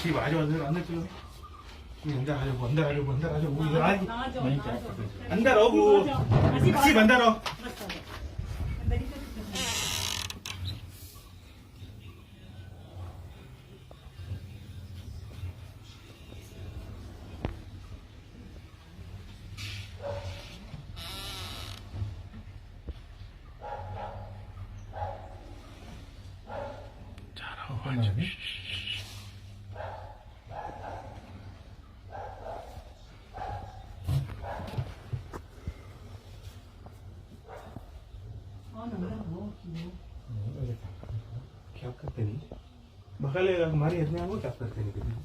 집라주안 됐죠. 안달하려고 안달하려고 안달하려고 이거 아니 안달하고 같이 만달어 잘하고 가야지 करते नहीं बगल हमारी हद में वो क्या करते नहीं कभी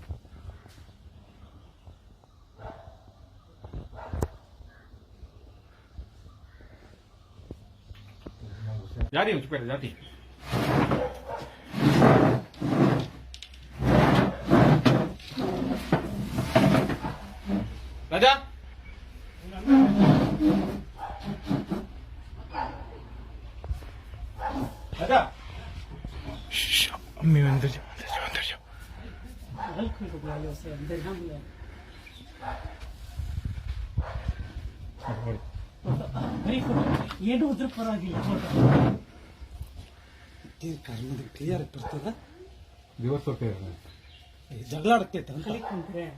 जा रही हूँ चुप जाती राजा राजा અમ્મી અંદર જાઓ અંદર જાઓ અંદર જાઓ ಏನು ಹೋದ್ರೂ ಪರವಾಗಿಲ್ಲ ಕರ್ಮದ ಕ್ಲಿಯರ್ ಬರ್ತದ ದಿವಸ ಜಗಳ ಆಡ್ತೈತೆ ಅಂತ